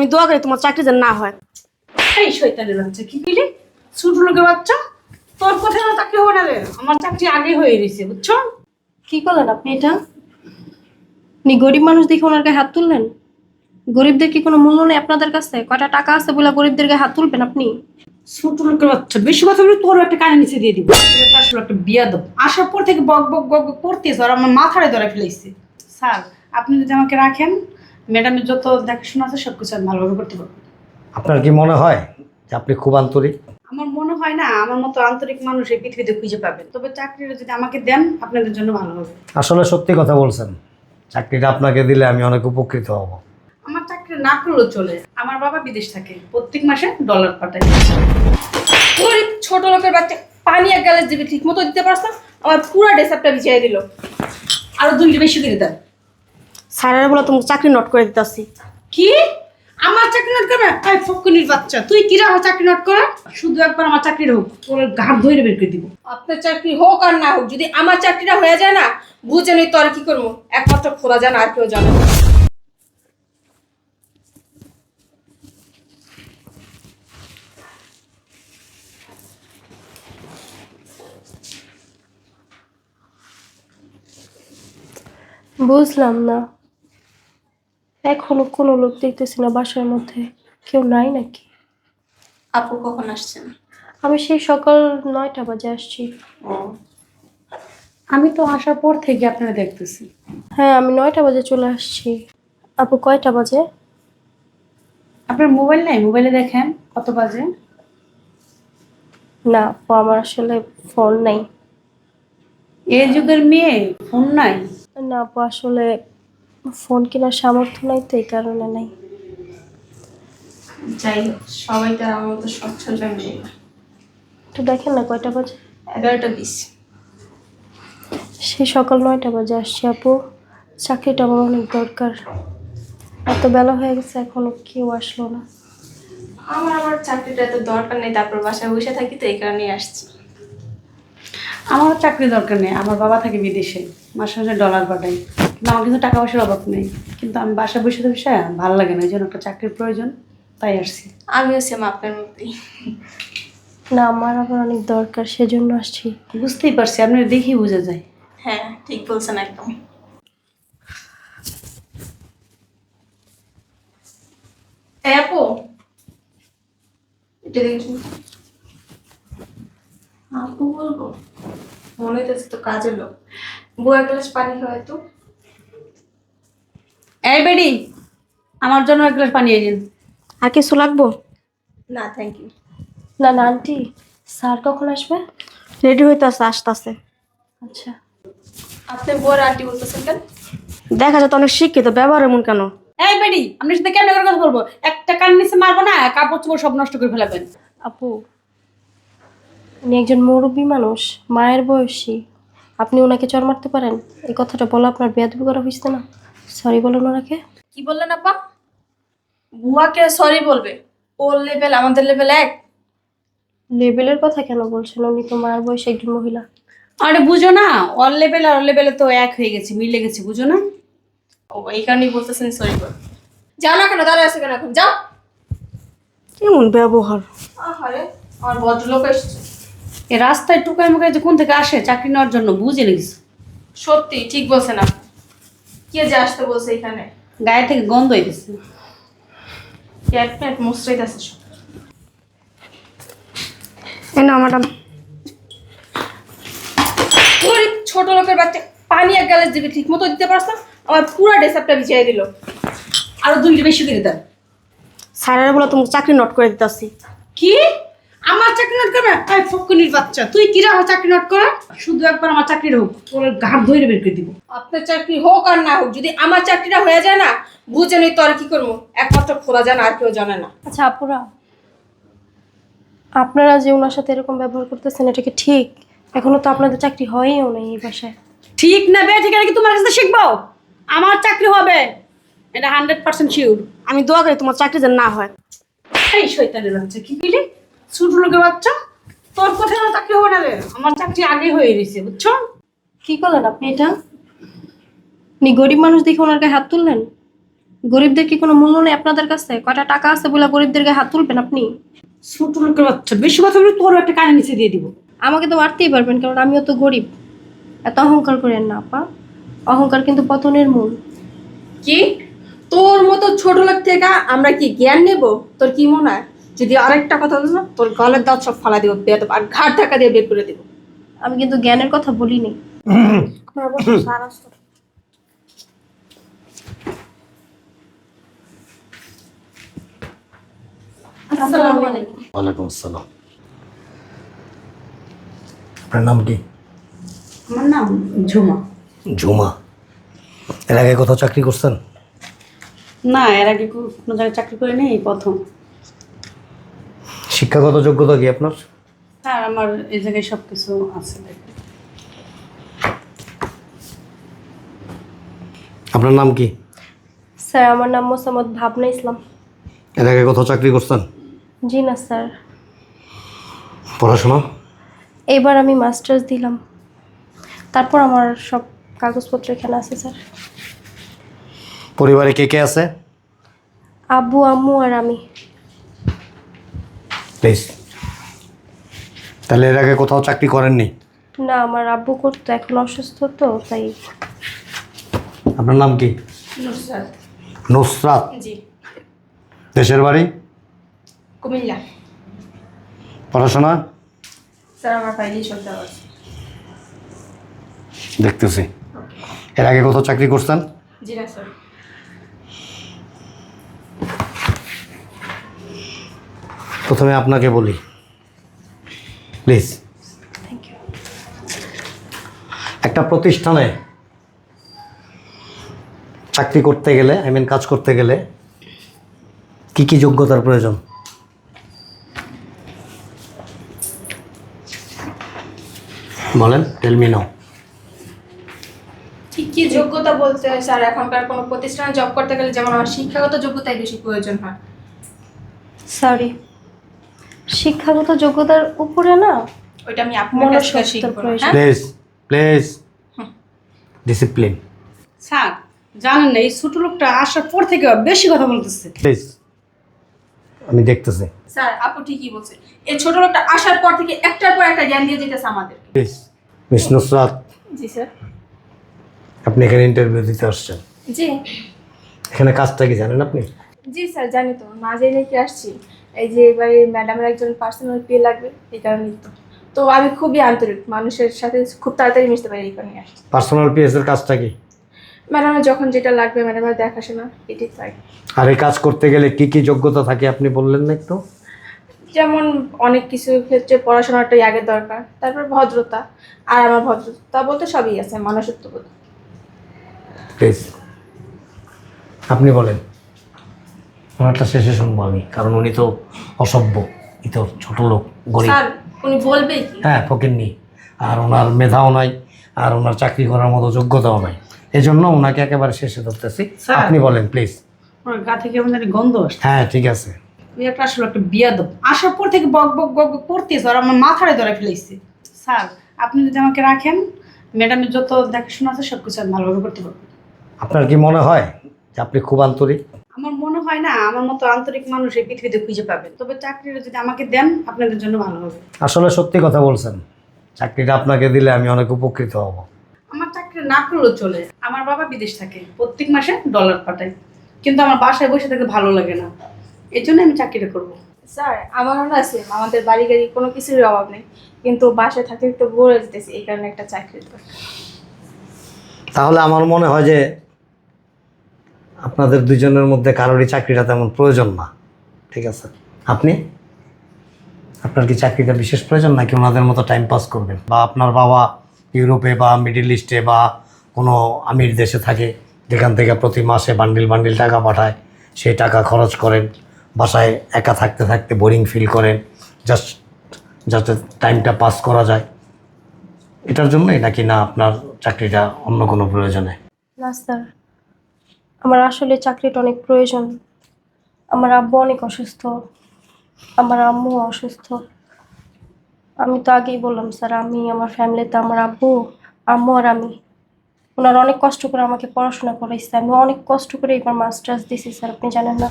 আমি দোয়া করি তোমার চাকরি যেন না হয়। এই শৈতানের বাচ্চা কি কইলি? ছোট লোকের বাচ্চা? তোর কোথায় চাকরি হবে না রে। আমার চাকরি আগে হয়ে গেছে বুঝছ? কি করলেন আপনি এটা? আপনি গরিব মানুষ দেখে ওনার গায়ে হাত তুললেন? গরিবদের কি কোনো মূল্য নেই আপনাদের কাছে? কয়টা টাকা আছে বলে গরিবদের গায়ে হাত তুলবেন আপনি? ছোট লোকের বাচ্চা বেশি কথা বলে তোর একটা কানে নিচে দিয়ে দিব। আসলে একটা বিয়া দেব আসার পর থেকে বক বক বক বক করতেছে আর আমার মাথায় ধরে ফেলেছে স্যার আপনি যদি আমাকে রাখেন ম্যাডামের যত দেখাশোনা আছে সব কিছু আমি ভালোভাবে করতে পারব। আপনার কি মনে হয় যে আপনি খুব আন্তরিক? আমার মনে হয় না আমার মতো আন্তরিক মানুষ এই পৃথিবীতে খুঁজে পাবেন তবে চাকরিটা যদি আমাকে দেন আপনাদের জন্য ভালো হবে। আসলে সত্যি কথা বলছেন চাকরিটা আপনাকে দিলে আমি অনেক উপকৃত হব। আমার চাকরি না করলেও চলে। আমার বাবা বিদেশ থাকে প্রত্যেক মাসে ডলার পাঠায়। গরিব ছোট লোকের বাচ্চা পানি এক গ্যালাস দিবি ঠিক মতো দিতে পারছ আমার পুরো ডেসাপটা বিছিয়ে দিল। আরও দুইটা বেশি করে দেন। স্যারের বলে তোমাকে চাকরি নোট করে দিতেছি। কি? আমার চাকরি নোট করবে? আই ফকুনির বাচ্চা। তুই কিরা আমার চাকরি নোট করে? শুধু একবার আমার চাকরি হোক তোর ঘাট ধরে বের করে দিব। আপনার চাকরি হোক আর না হোক যদি আমার চাকরিটা হয়ে যায় না বুঝে নেই তো আর কি করব? একমাত্র খোলা জানা আর কেউ জানে না। বুঝলাম না। এখনও কোনো লোক দেখতেছি না বাসার মধ্যে। কেউ নাই নাকি? আপু কখন আসছেন? আমি সেই সকাল নয়টা বাজে আসছি। আমি তো আসার পর থেকে আপনারা দেখতেছি। হ্যাঁ আমি নয়টা বাজে চলে আসছি। আপু কয়টা বাজে? আপনার মোবাইল নাই? মোবাইলে দেখেন কত বাজে? না আপু আমার আসলে ফোন নাই। এই যুগের মেয়ে ফোন নাই? না আপু আসলে ফোন কেনার সামর্থ্য নাই তো এই কারণে নাই। যাই হোক সবাই তো আমার মতো সচ্ছল ফ্যামিলি না একটু দেখেন না কয়টা বাজে? এগারোটা বিশ। সেই সকাল নয়টা বাজে আসছি আপু। চাকরিটা আমার অনেক দরকার। এত বেলা হয়ে গেছে এখনও কেউ আসলো না। আমার আমার চাকরিটা এত দরকার নেই তারপর বাসায় বসে থাকি তো এই কারণেই আসছি। আমারও চাকরি দরকার নেই আমার বাবা থাকে বিদেশে মাসে মাসে ডলার পাঠাই কিন্তু আমার কিন্তু টাকা পয়সার অভাব নেই। কিন্তু আমি বাসায় বসে বসে ভালো লাগে না এই জন্য একটা চাকরির প্রয়োজন তাই আসছি। আমিও সেম আপনার মতোই। না আমার আবার অনেক দরকার সেজন্য আসছি। বুঝতেই পারছি আপনার দেখেই বোঝা যায়। হ্যাঁ ঠিক বলছেন একদম। এই আপু এটা দেখুন আপু বলব মনে হইতেছে তো কাজের লোক। এক গ্লাস পানি খাওয়াই তো। এই বেডি আমার জন্য এক গ্লাস পানি এনে আর কিছু লাগবো? না থ্যাংক ইউ না না আন্টি স্যার কখন আসবে? রেডি হইতে আসতে আসতেছে। আচ্ছা। আপনি বউর আন্টি বলতেছেন কেন? দেখা যায় তো অনেক শিক্ষিত ব্যবহার এমন কেন? এই বেডি আপনার সাথে কেমন করে কথা বলব? একটা কান নিচে মারবো না কাপড় চোপড় সব নষ্ট করে ফেলাবেন। আপু উনি একজন মুরব্বী মানুষ মায়ের বয়সী। আপনি ওনাকে চর মারতে পারেন? এই কথাটা বলা আপনার বেয়াদবি করা হয়েছে না? সরি বলুন ওনাকে। কি বললেন আপা? বুয়াকে সরি বলবে। ওর লেভেল আমাদের লেভেল এক। লেভেলের কথা কেন বলছেন? উনি তো মায়ের বয়সী একজন মহিলা। আরে বুঝো না অল লেভেল আর অল লেভেলে তো এক হয়ে গেছে মিলে গেছে বুঝো না। ও এই কারণেই বলতেছেন সরি বল। যাও না কেন দাঁড়া আছে কেন এখন? যাও। কেমন ব্যবহার? আরে আমার ভদ্রলোক এসছে। এই রাস্তায় টুকায় মুখায় যে কোন থেকে আসে চাকরি নেওয়ার জন্য বুঝে লেগেছে সত্যি ঠিক বলছেন আপনি। কে যে আসতে বলছে এখানে? গায়ে থেকে গন্ধ হইতেছে। প্যাট সব। এই না ম্যাডাম ছোট লোকের বাচ্চা পানি এক গ্যালাস দিবি ঠিক মতো দিতে পারছ না? আমার পুরো ডেসাপটা বিছিয়ে দিল। আরও দুইটা বেশি করে দেন। স্যারের বলে তোমাকে চাকরি নোট করে দিতেছি কি? আমার চাকরি নোট করবে? আই ফকুনির বাচ্চা। তুই কিরা আমার চাকরি নোট করে? শুধু একবার আমার চাকরি হোক তোর ঘাট ধরে বের করে দিব। আপনার চাকরি হোক আর না হোক যদি আমার চাকরিটা হয়ে যায় না বুঝে নেই তো আর কি করব। একমাত্র খোলা জানা আর কেউ জানে না। আচ্ছা আপুরা আপনারা যে ওনার সাথে এরকম ব্যবহার করতেছেন এটা কি ঠিক? এখনও তো আপনাদের চাকরি হয়ও নাই এই বাসায়। ঠিক না বে ঠিক কি তোমার কাছে শিখব? আমার চাকরি হবে। এটা হান্ড্রেড পার্সেন্ট শিওর আমি দোয়া করি তোমার চাকরি যেন না হয়। এই শৈতানের বাচ্চা কি কইলি? ছোট লোকের বাচ্চা? তোর কোথায় চাকরি হবে না রে। আমার চাকরি আগে হয়ে গেছে বুঝছ? কি করলেন আপনি এটা? আপনি গরিব মানুষ দেখে ওনার গায়ে হাত তুললেন? গরিবদের কি কোনো মূল্য নেই আপনাদের কাছে? কয়টা টাকা আছে বলে গরিবদেরকে হাত তুলবেন আপনি? ছোট লোকের বাচ্চা বেশি কথা বলে তোরও একটা কানে নিচে দিয়ে দিব। আমাকে তো মারতেই পারবেন কারণ আমিও তো গরিব। এত অহংকার করেন না আপা। অহংকার কিন্তু পতনের মূল। কি? তোর মতো ছোট লোক থেকে আমরা কি জ্ঞান নেব? তোর কি মনে হয়? যদি আরেকটা কথা বলিস না তোর গলের দাঁত সব ফালা দিব বেদ আর ঘাট ধাক্কা দিয়ে বের করে দিব। আমি কিন্তু জ্ঞানের কথা বলিনি। ওয়ালাইকুম আসসালাম। আপনার নাম কি? আমার নাম ঝুমা। ঝুমা? এর আগে কোথাও চাকরি করছেন না এর আগে কোনো জায়গায় চাকরি করে নেই এই প্রথম। শিক্ষাগত যোগ্যতা কি আপনার? হ্যাঁ আমার এই জায়গায় সব কিছু আছে। আপনার নাম কি? স্যার আমার নাম মোসাম্মদ ভাবনা ইসলাম। এর আগে কোথাও চাকরি করছেন জি না স্যার। পড়াশোনা? এবার আমি মাস্টার্স দিলাম। তারপর আমার সব কাগজপত্র এখানে আছে স্যার। পরিবারে কে কে আছে? আব্বু আম্মু আর আমি। প্লিজ। তাহলে এর আগে কোথাও চাকরি করেননি? না আমার আব্বু করতো এখন অসুস্থ তো তাই। আপনার নাম কি? নুসরাত। জি। দেশের বাড়ি? কুমিল্লা। পড়াশোনা? স্যার আমার সব দেওয়া আছে। দেখতেছি। এর আগে কোথাও চাকরি করছেন জি না স্যার। প্রথমে আপনাকে বলি। প্লিজ। থ্যাংক ইউ একটা প্রতিষ্ঠানে চাকরি করতে গেলে আই মিন কাজ করতে গেলে কি কি যোগ্যতার প্রয়োজন? বলেন টেলমি নাও ঠিক কি যোগ্যতা বলতে স্যার? এখনকার কোনো প্রতিষ্ঠানে জব করতে গেলে যেমন আমার শিক্ষাগত যোগ্যতাই বেশি প্রয়োজন হয়। সরি শিক্ষাগত যোগ্যতার উপরে না ওইটা আমি আপনার কাছ থেকে শিখব হ্যাঁ? Please please. ডিসিপ্লিন স্যার জানেন না এই ছোট লোকটা আসার পর থেকে বেশি কথা বলতেছে। প্লিজ আমি দেখতেছি। স্যার আপু ঠিকই বলছে। এই ছোট লোকটা আসার পর থেকে একটার পর একটা জ্ঞান দিয়ে যেতেছে আমাদের please miss Nusrat ji sir. আপনি এখানে ইন্টারভিউ দিতে আসছেন। জি। এখানে কাজটা কি জানেন আপনি? জি স্যার জানি তো। না জেনে কি আসছি। এই যে এবারে ম্যাডামের একজন পার্সোনাল পে লাগবে এই কারণে তো। আমি খুবই আন্তরিক মানুষের সাথে খুব তাড়াতাড়ি মিশতে পারি এই কারণে আসছি। পার্সোনাল পিএস এর কাজটা কি? ম্যাডামের যখন যেটা লাগবে ম্যাডামের দেখাশোনা এটি তাই আর এই কাজ করতে গেলে কি কি যোগ্যতা থাকে আপনি বললেন না একটু? যেমন অনেক কিছু ক্ষেত্রে পড়াশোনাটাই আগে দরকার তারপর ভদ্রতা আর আমার ভদ্রতা বলতে সবই আছে মানুষত্ববোধ প্লিজ আপনি বলেন। ওনারটা শেষে শুনব আমি কারণ উনি তো অসভ্য ই তো ছোট লোক গরিব। স্যার উনি বলবে কি? হ্যাঁ ফকিরনি আর ওনার মেধাও নাই আর ওনার চাকরি করার মতো যোগ্যতাও নাই। এই জন্য ওনাকে একেবারে শেষে ধরতেছি। স্যার। আপনি বলেন প্লিজ ওর গা থেকে কেমন জানি গন্ধ আসছে। হ্যাঁ ঠিক আছে। ওই একটা আসলে একটা বিয়া দেব আসার পর থেকে বক বক বক বক করতেছে আর আমার মাথায় ধরে ফেলেছে স্যার আপনি যদি আমাকে রাখেন ম্যাডামের যত দেখাশোনা আছে সব কিছু আমি ভালোভাবে করতে পারব। আপনার কি মনে হয় যে আপনি খুব আন্তরিক? আমার মনে হয় না আমার মতো আন্তরিক মানুষ এই পৃথিবীতে খুঁজে পাবেন তবে চাকরিটা যদি আমাকে দেন আপনাদের জন্য ভালো হবে। আসলে সত্যি কথা বলছেন চাকরিটা আপনাকে দিলে আমি অনেক উপকৃত হব। আমার চাকরি না করলেও চলে। আমার বাবা বিদেশ থাকে প্রত্যেক মাসে ডলার পাঠায়। কিন্তু আমার বাসায় বসে থাকতে ভালো লাগে না। এই জন্য আমি চাকরিটা করব। স্যার আমারও না আছে আমাদের বাড়ি গাড়ি কোনো কিছুর অভাব নেই। কিন্তু বাসায় থাকতে তো বোর হয়ে যেতেছি এই কারণে একটা চাকরি দরকার। তাহলে আমার মনে হয় যে আপনাদের দুজনের মধ্যে কারোরই চাকরিটা তেমন প্রয়োজন না। ঠিক আছে? আপনি? আপনার কি চাকরিটা বিশেষ প্রয়োজন, নাকি ওনাদের মতো টাইম পাস করবেন? বা আপনার বাবা ইউরোপে বা মিডিল ইস্টে বা কোনো আমির দেশে থাকে, যেখান থেকে প্রতি মাসে বান্ডিল বান্ডিল টাকা পাঠায়, সেই টাকা খরচ করেন, বাসায় একা থাকতে থাকতে বোরিং ফিল করেন জাস্ট যাতে টাইমটা পাস করা যায়। এটার জন্যই নাকি না আপনার চাকরিটা অন্য কোনো প্রয়োজনে? না স্যার আমার আসলে চাকরিটা অনেক প্রয়োজন। আমার আব্বু অনেক অসুস্থ। আমার আম্মু অসুস্থ। আমি তো আগেই বললাম, স্যার, আমি, আমার ফ্যামিলিতে আমার আব্বু, আম্মু আর আমি। ওনারা অনেক কষ্ট করে আমাকে পড়াশোনা করাইছে। আমি অনেক কষ্ট করে এবার মাস্টার্স দিছি, স্যার, আপনি জানেন না।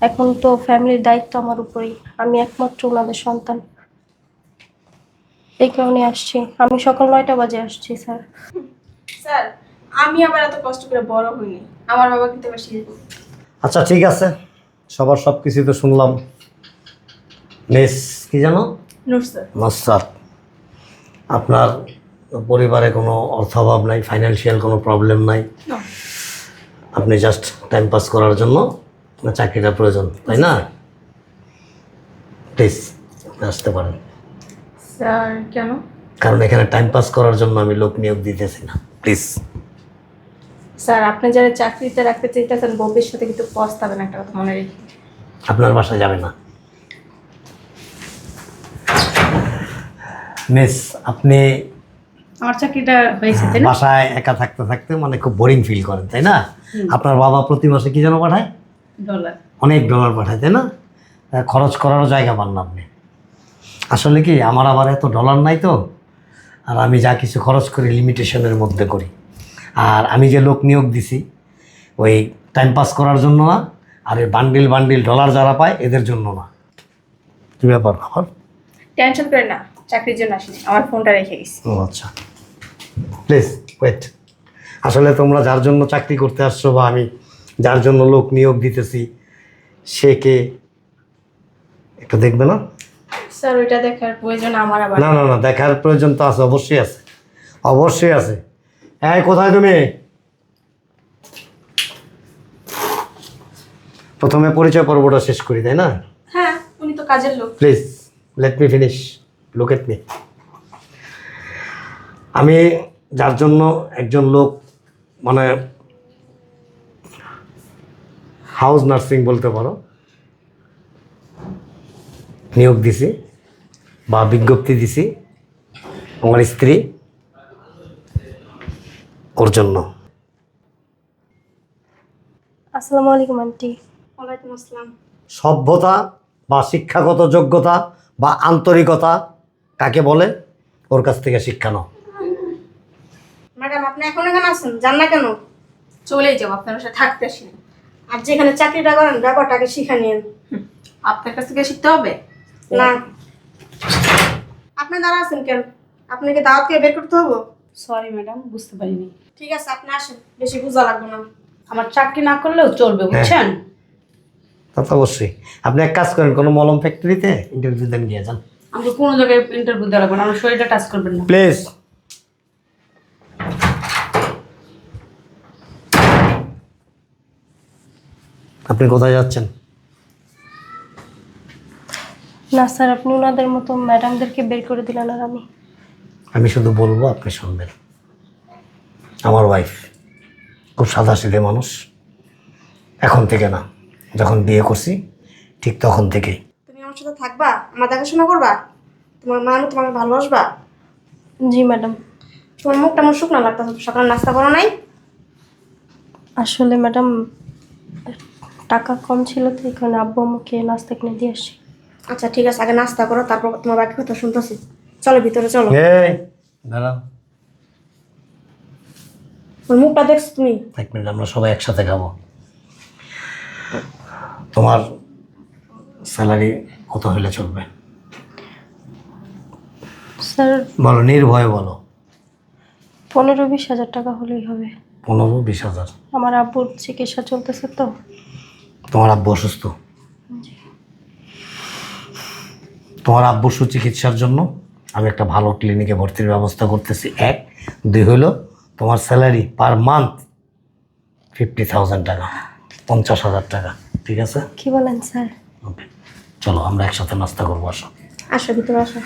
এখন তো ফ্যামিলির দায়িত্ব আমার উপরেই। আমি একমাত্র ওনাদের সন্তান। এই কারণে আসছি। আমি সকাল নয়টা বাজে আসছি, স্যার। স্যার আমি আবার এত কষ্ট করে বড় হইনি। আমার বাবা কিন্তু আবার শিখব আচ্ছা ঠিক আছে। সবার সব কিছুই তো শুনলাম। মিস কি জানো? স্যার। আপনার পরিবারে কোনো অর্থ অভাব নাই ফাইন্যান্সিয়াল কোনো প্রবলেম নাই? আপনি জাস্ট টাইম পাস করার জন্য আপনার চাকরিটা প্রয়োজন তাই না? প্লিজ আসতে পারেন। স্যার কেন? কারণ এখানে টাইম পাস করার জন্য আমি লোক নিয়োগ দিতেছি না। প্লিজ স্যার আপনি যারা চাকরিতে রাখতে চাইতেছেন ভবিষ্যতে কিন্তু পস্তাবেন একটা কথা মনে রেখে। আপনার বাসায় যাবে না। মিস আপনি আমার চাকরিটা হয়েছে তাই না? বাসায় একা থাকতে থাকতে মানে খুব বোরিং ফিল করেন তাই না? আপনার বাবা প্রতি মাসে কি যেন পাঠায়? ডলার। অনেক ডলার পাঠায় তাই না? খরচ করারও জায়গা পান না আপনি। আসলে কি আমার আবার এত ডলার নাই তো আর আমি যা কিছু খরচ করি লিমিটেশনের মধ্যে করি। আর আমি যে লোক নিয়োগ দিছি ওই টাইম পাস করার জন্য না আর এই বান্ডিল বান্ডিল ডলার যারা পায় এদের জন্য না। কী ব্যাপার আমার টেনশন করে না চাকরির জন্য আসিনি আমার ফোনটা রেখে গেছি। ও আচ্ছা। প্লিজ ওয়েট আসলে তোমরা যার জন্য চাকরি করতে আসছো বা আমি যার জন্য লোক নিয়োগ দিতেছি সে কে? একটু দেখবে না? স্যার ওইটা দেখার প্রয়োজন আমার আবার না না না দেখার প্রয়োজন তো আছে অবশ্যই আছে। অবশ্যই আছে। হ্যাঁ কোথায় তুমি? প্রথমে পরিচয় পর্বটা শেষ করি তাই না? হ্যাঁ উনি তো কাজের লোক। Please let me finish look at me আমি যার জন্য একজন লোক মানে হাউস নার্সিং বলতে পারো নিয়োগ দিছি বা বিজ্ঞপ্তি দিছি। আমার স্ত্রী ওর জন্য। আসসালামু আলাইকুম আন্টি। ওয়ালাইকুম আসসালাম। সভ্যতা বা শিক্ষাগত যোগ্যতা বা আন্তরিকতা কাকে বলে? ওর কাছ থেকে শিক্ষা নাও। ম্যাডাম আপনি এখন এখানে আছেন? যান না কেন? চলেই যাব আপনার সাথে থাকতে আসিনি আর যেখানে চাকরিটা করেন ব্যাপারটাকে শিখা নিন আপনার কাছ থেকে শিখতে হবে? না। আপনি দাঁড়া আছেন কেন? আপনাকে দাওয়াতকে বের করতে হবে? সরি ম্যাডাম বুঝতে পারিনি। ঠিক আছে আপনি আসেন বেশি বোঝা লাগবে না। আমার চাকরি না করলেও চলবে বুঝছেন? তা তো অবশ্যই। আপনি এক কাজ করেন কোনো মলম ফ্যাক্টরিতে ইন্টারভিউ দেন গিয়ে যান। আমাকে কোনো জায়গায় ইন্টারভিউ দেওয়া লাগবে না আমার শরীরটা টাচ করবেন না। প্লিজ আপনি কোথায় যাচ্ছেন? না স্যার আপনি ওনাদের মতো ম্যাডামদেরকে বের করে দিলেন আর আমি। আমি শুধু বলব আপনি শুনবেন। আমার ওয়াইফ খুব সাদা সিধে মানুষ। এখন থেকে না যখন বিয়ে করছি ঠিক তখন থেকেই। তুমি আমার সাথে থাকবা? আমার দেখাশোনা করবা? তোমার মা তোমাকে ভালোবাসবা? জি ম্যাডাম তোমার মুখটা আমার শুকনো লাগতেছে সকালে নাস্তা করো নাই? আসলে ম্যাডাম টাকা কম ছিল তো এখানে আব্বু আমাকে নাস্তা কিনে দিয়ে আসি আচ্ছা ঠিক আছে আগে নাস্তা করো তারপর তোমার বাকি কথা শুনতেছি। চলো ভিতরে চলো। দাঁড়াও। ওর মুখটা দেখছ তুমি? এক মিনিট আমরা সবাই একসাথে খাব। তোমার স্যালারি কত হলে চলবে? স্যার। বলো নির্ভয়ে বলো। পনেরো বিশ হাজার টাকা হলেই হবে। পনেরো বিশ হাজার? আমার আব্বুর চিকিৎসা চলতেছে তো। তোমার আব্বু অসুস্থ? তোমার আব্বু সুচিকিৎসার জন্য আমি একটা ভালো ক্লিনিকে ভর্তির ব্যবস্থা করতেছি। এক দুই হলো তোমার salary per month fifty thousand টাকা পঞ্চাশ হাজার টাকা ঠিক আছে? কি বলেন স্যার? ওকে চলো আমরা একসাথে নাস্তা করব আসো। আসো ভিতরে আসো।